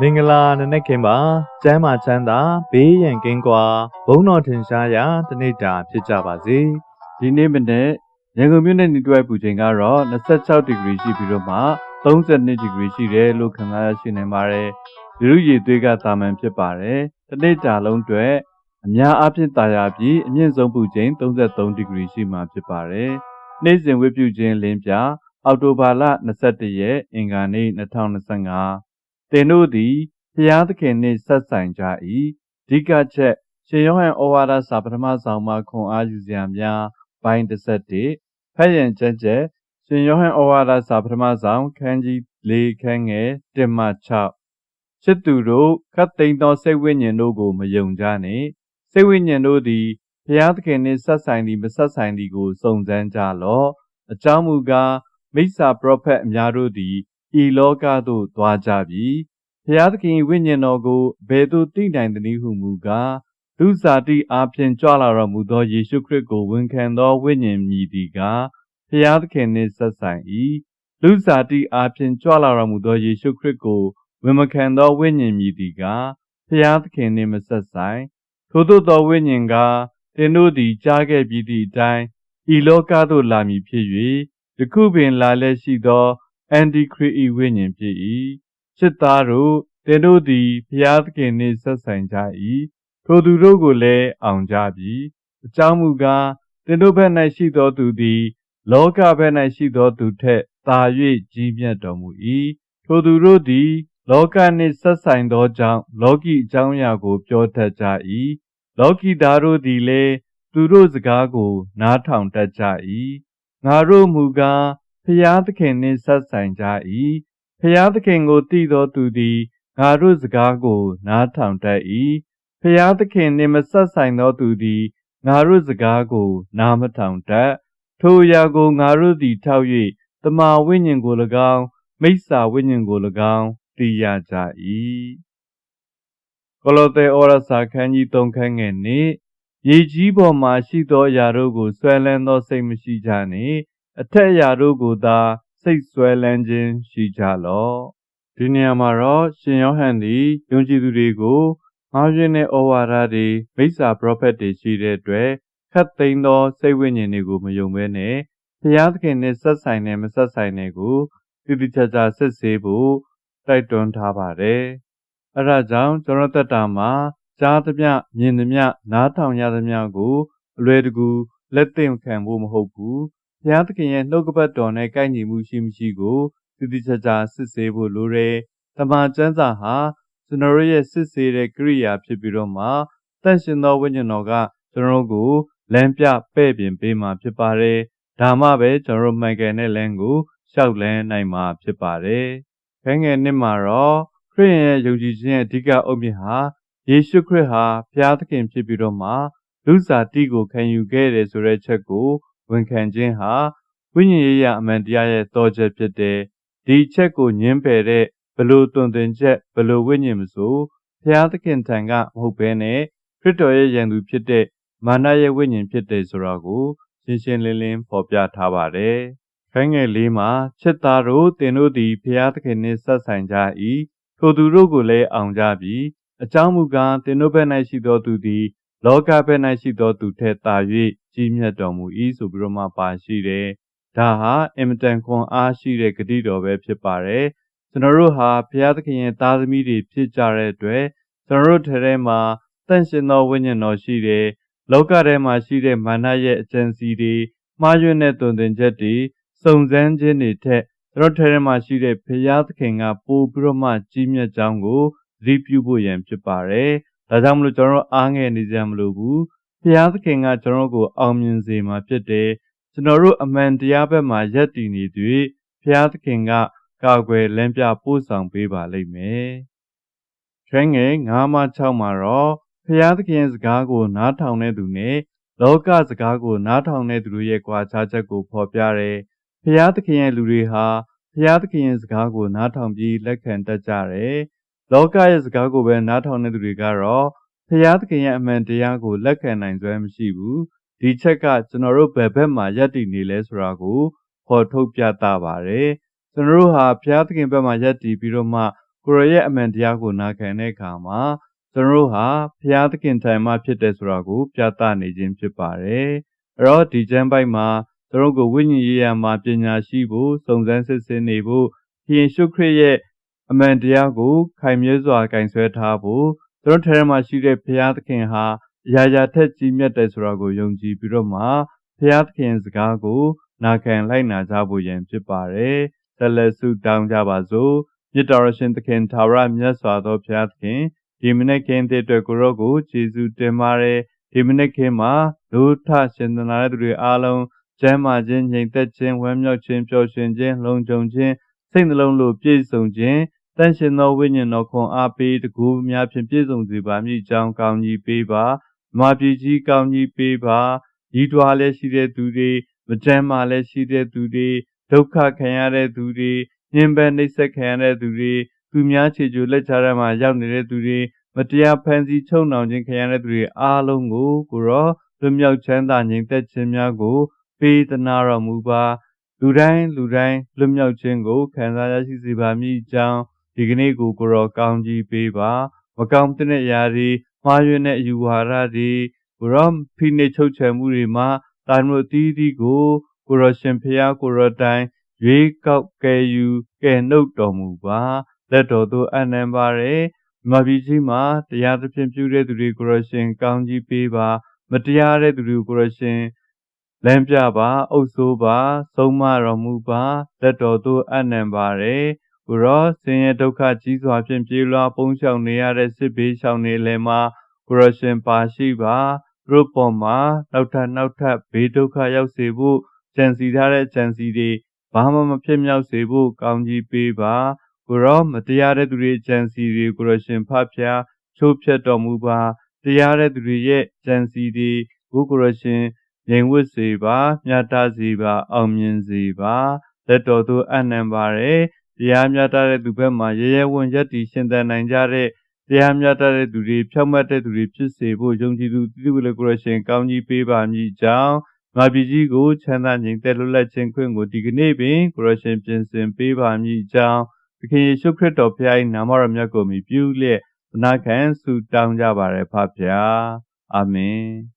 မင်္ဂလာနနက်ခင်းပါကျမ်းမာချမ်းသာဘေးရန်ကင်းကွာဘုန်းတော်ထင်ရှားရာတနေ့တာဖြစ်ကြပါစေဒီနေ့မနေ့ရန်ကုန်မြို့နယ်နေတွဲပူချိန်ကတော့26ဒီဂရီရှိပြီးတော့မှ32ဒီဂရီရှိတယ်လို့ခန့်မှန်းရရှိနေပါတယ်။ဒီလိုရည်သွေးကတာမန်ဖြစ်ပါတယ်။တစ်နေ့တာလုံးအတွက်အများအားဖြင့်တာယာပြီးအမြင့်ဆုံးပူချိန်33ဒီဂရီရှိမှဖြစ်ပါတယ်။နေ့စဉ်ဝိပုချင်းလင်းပြအောက်တိုဘာလ21ရက်အင်္ဂါနေ့2025 တင်တို့သည်ဖျားသခင်နှင့်ဆက်ဆိုင်ကြ၏။ဒီကချက်ရှင်ယောဟန်ဩဝါဒစာပထမဆောင်မှခွန်အားယူစရာများပိုင်း17ဖတ်ရင်ကျက်ကျက်ရှင်ယောဟန်ဩဝါဒစာပထမဆောင်ခန်းကြီး၄ခန်းငယ်1မှ6ချစ်သူတို့ခတ်သိမ်းသောစိတ်ဝိညာဉ်တို့ကိုမယုံကြနှင့်စိတ်ဝိညာဉ်တို့သည်ဘုရားသခင်နှင့်ဆက်ဆိုင်သည်မဆက်ဆိုင်သည်ကိုစုံစမ်းကြလော့အကြောင်းမူကားမိစ္ဆာပရောဖက်အများတို့သည် ဤလောကသို့သွားကြပြီဘုရားသခင်၏ဝိညာဉ်တော်ကိုဘယ်သို့သိနိုင်သနည်းဟုမူကားလူစားတိအားဖြင့်ကြွလာတော်မူသောယေရှုခရစ်ကိုဝန်ခံသောဝိညာဉ်မြည်သည်ကားဖျားသခင်နှင့်ဆက်ဆိုင်၏လူစားတိအားဖြင့်ကြွလာတော်မူသောယေရှုခရစ်ကိုဝန်မခံသောဝိညာဉ်မြည်သည်ကားဖျားသခင်နှင့်မဆက်ဆိုင်ထို့သောသောဝိညာဉ်ကားသင်တို့သည်ကြားခဲ့ပြီးသည့်အတိုင်းဤလောကသို့လာမည်ဖြစ်၍ယခုပင်လာလက်ရှိသော အန်တီခရစ်၏ဝိညာဉ်ဖြစ်၏ချစ်သားတို့သင်တို့သည်ဖျားသခင်နှင့်ဆက်ဆိုင်ကြ၏ထိုသူတို့ကိုလည်းအောင်ကြပြီအကြောင်းမူကားသင်တို့ဘက်၌ရှိသောသူသည် လောကဘက်၌ရှိသောသူထက်သာ၍ကြီးမြတ်တော်မူ၏ထိုသူတို့သည် လောကနှင့်ဆက်ဆိုင်သောကြောင့်လောကီအကြောင်းအရာကို ပြောတတ်ကြ၏လောကီသားတို့သည်လည်းသူတို့စကားကို နားထောင်တတ်ကြ၏ငါတို့မူကား ဖျားသခင်နှင့်ဆက်ဆိုင်ကြ၏ဖျားသခင်ကိုတည်သောသူသည်ငါတို့စကားကို နားထောင်တတ်၏ဖျားသခင်နှင့်မဆက်ဆိုင်သောသူသည်ငါတို့စကားကို နားမထောင်တတ်ထိုအရာကိုငါတို့သည်ထောက်၍တမာဝိညာဉ်ကို၎င်းမိစ္ဆာဝိညာဉ်ကို၎င်းသိရကြ၏ကိုလိုသဲဩရစာခန်းကြီး3ခန်းငယ်နှင့်ရေကြီးပေါ်မှရှိသောအရာတို့ကိုဆွဲလန်းသောစိတ်မရှိကြနှင့် အထက်အရာတို့ကိုသာ စိတ်ဆွဲလန်းခြင်းရှိကြလော့ဒီနေရာမှာတော့ရှင်ယောဟန်သည်ယုံကြည်သူတွေကိုငါးရင်းတဲ့ဩဝါဒတွေမိစ္ဆာပရောဖက်တွေရှိတဲ့အတွက်ခတ်သိမ်းသောစိတ်ဝိညာဉ်တွေကိုမယုံဘဲနဲ့ဘုရားသခင်နဲ့ဆက်ဆိုင်နဲ့မဆက်ဆိုင်တဲ့ကိုတည်တည်ချာချာစစ်ဆေးဖို့တိုက်တွန်းထားပါတယ်။အဲဒါကြောင့်ကျွန်တော်တက်တာမှာကြားသမျှမြင်သမျှနားထောင်ရသမျှကိုအလွယ်တကူလက်သင့်ခံဖို့မဟုတ်ဘူး။ ဘုရားသခင်ရဲ့နှုတ်ကပတ်တော်နဲ့ကိုက်ညီမှုရှိမရှိကိုတည်တည်ချာချာစစ်ဆေးဖို့လိုတယ်။တမန်ကျမ်းစာဟာကျွန်တော်ရဲ့စစ်ဆေးတဲ့ကိရိယာဖြစ်ပြီးတော့မှတန့်ရှင်သောဝိညာဉ်တော်ကကျွန်တော်ကိုလမ်းပြပဲ့ပြင်ပေးမှာဖြစ်ပါတယ်။ဒါမှပဲကျွန်တော်မှန်ကန်တဲ့လမ်းကိုရှောက်လန်းနိုင်မှာဖြစ်ပါတယ်။ခန်းငယ်နှစ်မှာတော့ခရစ်ယာန်ရဲ့ယုံကြည်ခြင်းရဲ့အဓိကအုတ်မြစ်ဟာယေရှုခရစ်ဟာဘုရားသခင်ဖြစ်ပြီးတော့မှလူစားတိကိုခံယူခဲ့တယ်ဆိုတဲ့ချက်ကို ဝန်ခံခြင်းဟာဝိညာဉ်ရေးရအမှန်တရားရဲ့တော်ချက်ဖြစ်တယ်။ဒီချက်ကိုညှင်းပယ်တဲ့ဘလို့တွင်တင်ချက်ဘလို့ဝိညာဉ်မဆိုဘုရားသခင်ထံကမဟုတ်ဘဲနဲ့ခရစ်တော်ရဲ့ယံသူဖြစ်တဲ့မာနရဲ့ဝိညာဉ်ဖြစ်တယ်ဆိုတာကိုရှင်းရှင်းလင်းလင်းဖော်ပြထားပါတယ်။ခိုင်းငယ်လေးမှာချစ်သားတို့တင်တို့သည်ဘုရားသခင်နှင့်ဆက်ဆိုင်ကြ၏ထိုသူတို့ကိုလည်းအောင်ကြပြီအကြောင်းမူကားတင်တို့ဘက်၌ရှိသောသူသည် လောကဘက်၌ရှိသောသူထက်သာ၍ကြီးမြတ်တော်မူ၏ဆိုပြီးတော့မှပါရှိတယ်။ဒါဟာအင်မတန်ခွန်အားရှိတဲ့ဂတိတော်ပဲဖြစ်ပါတယ်။ကျွန်တော်တို့ဟာဘုရားသခင်ရဲ့သားသမီးတွေဖြစ်ကြတဲ့အတွက်ကျွန်တော်တို့ထဲမှာတန့်ရှင်သောဝိညာဉ်တော်ရှိတယ်။လောကထဲမှာရှိတဲ့မာနရဲ့အကျဉ်းစီတွေမှားယွင်းတဲ့တုန်တင်ချက်တွေစုံစမ်းခြင်းတွေထက်ကျွန်တော်ထဲမှာရှိတဲ့ဘုရားသခင်ကပို့ပြီးတော့မှကြီးမြတ်ကြောင်းကိုသတိပြုဖို့ရန်ဖြစ်ပါတယ်။ ဒါကြောင့်မလို့ကျွန်တော်အားငယ်နေကြမလို့ဘူး။ဘုရားသခင်ကကျွန်တော်ကိုအောင်မြင်စေမှာဖြစ်တယ်။ကျွန်တော်တို့အမှန်တရားဘက်မှာယက်တည်နေသည်ဘုရားသခင်ကကာကွယ်လမ်းပြပို့ဆောင်ပေးပါလိမ့်မယ်။ကျွမ်းငယ်9မှ6မှာတော့ဖျားသခင်စကားကို နားထောင်တဲ့သူနဲ့လောကစကားကိုနားထောင်တဲ့သူတို့ရဲ့ကြွားခြားချက်ကိုဖော်ပြတယ်။ဖျားသခင်ရဲ့လူတွေဟာဖျားသခင်ရဲ့စကားကိုနားထောင်ပြီးလက်ခံတတ်ကြတယ်။ လောကရဲ့စကားကိုပဲနားထောင်တဲ့သူတွေကတော့ဖျားသခင်ရဲ့အမှန်တရားကိုလက်ခံနိုင်စွမ်းမရှိဘူး။ဒီချက်ကကျွန်တော်တို့ဘယ်ဘက်မှာယက်တည်နေလဲဆိုတာကိုဖော်ထုတ်ပြသပါတယ်။ကျွန်တော်တို့ဟာဘုရားသခင်ဘက်မှာယက်တည်ပြီးတော့မှကိုရောရဲ့အမှန်တရားကိုနာခံတဲ့အခါမှာကျွန်တော်တို့ဟာဘုရားသခင်ထံမှဖြစ်တယ်ဆိုတာကို ပြသနေခြင်းဖြစ်ပါတယ်။အဲ့တော့ဒီကျမ်းပိုက်မှာကျွန်တော်တို့ကိုဝိညာဉ်ရေးရာမှာပညာရှိဖို့စုံစမ်းစစ်ဆေးနေဖို့ဘုရင်ရှုခရစ်ရဲ့ အမှန်တရားကိုခိုင်မြဲစွာကင်ဆွဲထားဖို့ကျွန်တော်ထဲမှာရှိတဲ့ဘုရားသခင်ဟာအရာရာထက်ကြီးမြတ်တယ်ဆိုတာကိုယုံကြည်ပြီးတော့မှဘုရားသခင်စကားကိုနာခံလိုက်နာကြဖို့ရန်ဖြစ်ပါတယ်။ဆက်လက်ဆုတောင်းကြပါစို့။မြတ်တော်ရရှင်သခင်သာဝရမြတ်စွာသောဘုရားသခင်ဒီမနေ့ခင်းတဲ့အတွက်ကိုရောကိုကျေးဇူးတင်ပါတယ်ဒီမနေ့ခင်းမှာဒုထရှင်သနာတဲ့သူတွေအားလုံးကျမ်းမာခြင်းငြိမ်သက်ခြင်းဝမ်းမြောက်ခြင်းပျော်ရွှင်ခြင်းလုံခြုံခြင်း စိတ်နှလုံးလိုပြည့်စုံခြင်းတန်ရှင်သောဝိညာဉ်တော်ခွန်အားပေးတကူများဖြင့်ပြည့်စုံစေပါမည်ကြောင်းကောင်းကြီးပေးပါမာပြည်ကြီးကောင်းကြီးပေးပါဤတွားလည်းရှိတဲ့သူတွေမကြမ်းမာလည်းရှိတဲ့သူတွေဒုက္ခခံရတဲ့သူတွေညှဉ်းပန်းနှိပ်စက်ခံရတဲ့သူတွေသူများခြေကျိုလက်ချထဲမှာရောက်နေတဲ့သူတွေမတရားဖန်ဆီးချုပ်နှောင်ခြင်းခံရတဲ့သူတွေအားလုံးကိုကိုရောလွတ်မြောက်ချမ်းသာငြိမ်သက်ခြင်းများကို ပေးသနာတော်မူပါ လူတိုင်းလူတိုင်းလွတ်မြောက်ခြင်းကိုခံစားရရှိစေပါမည်ကြောင်းဒီကနေ့ကိုကိုရောကောင်းကြီးပေးပါမကောင်းတဲ့အရာတွေမှားယွင်းတဲ့အယူဝါဒတွေကိုရောဖိနှိပ်ချုပ်ချယ်မှုတွေမှာတာမျိုးတီးတီးကိုကိုရောရှင်ဖျားကိုရောတိုင်းရွေးကောက်ကယ်ယူကယ်နှုတ်တော်မူပါလက်တော်သို့အနံပါရယ်မြတ်ပြည်ကြီးမှာတရားသဖြင့်ပြုတဲ့သူတွေကိုရရှင်ကောင်းကြီးပေးပါမတရားတဲ့သူတွေကိုရရှင် လမ်းပြပါအုပ်ဆိုးပါ ဆုံးမတော်မူပါလက်တော်သို့အနံပါရယ်ကိုရောဆင်းရဲဒုက္ခကြီးစွာဖြင့်ပြေးလွှားပုန်းရှောင်နေရတဲ့စစ်ဘေးရှောင်နေလည်းမှာကိုရရှင်ပါရှိပါသူတို့ပေါ်မှာနောက်ထပ်နောက်ထပ်ဘေးဒုက္ခရောက်စေဖို့ကြံစီထားတဲ့ကြံစီတွေဘာမှမဖြစ်မြောက်စေဖို့ကောင်းကြီးပေးပါကိုရောမတရားတဲ့သူတွေကြံစီတွေကိုရရှင်ဖဖျားချိုးဖျက်တော်မူပါတရားတဲ့သူတွေရဲ့ကြံစီတွေကိုကိုရရှင် ငြိမ်ဝတ်စေပါမြတ်တာစေပါ အောင်မြင်စေပါလက်တော်သို့အနံပါရယ်တရားမြတ်တဲ့သူဘက်မှာရဲရဲဝံ့ရက်တည်ရှင်သန်နိုင်ကြတဲ့တရားမြတ်တဲ့သူတွေဖြောက်မှတ်တဲ့သူတွေဖြစ်စေဖို့ယုံကြည်သူတိတိကျကျကိုရရှင်ကောင်းကြီးပေးပါမည်ကြောင်းငါပြည်ကြီးကိုချမ်းသာငြိမ်သက်လွတ်လပ်ခြင်းခွင့်ကိုဒီကနေ့ပင်ကိုရရှင်ပြင်ဆင်ပေးပါမည်ကြောင်းသခင်ယေရှုခရစ်တော်ဖခင်၏နာမတော်မြတ်ကိုမြည်ပြုလျက်သနာခံဆုတောင်းကြပါရယ်ဖဖျားအာမင်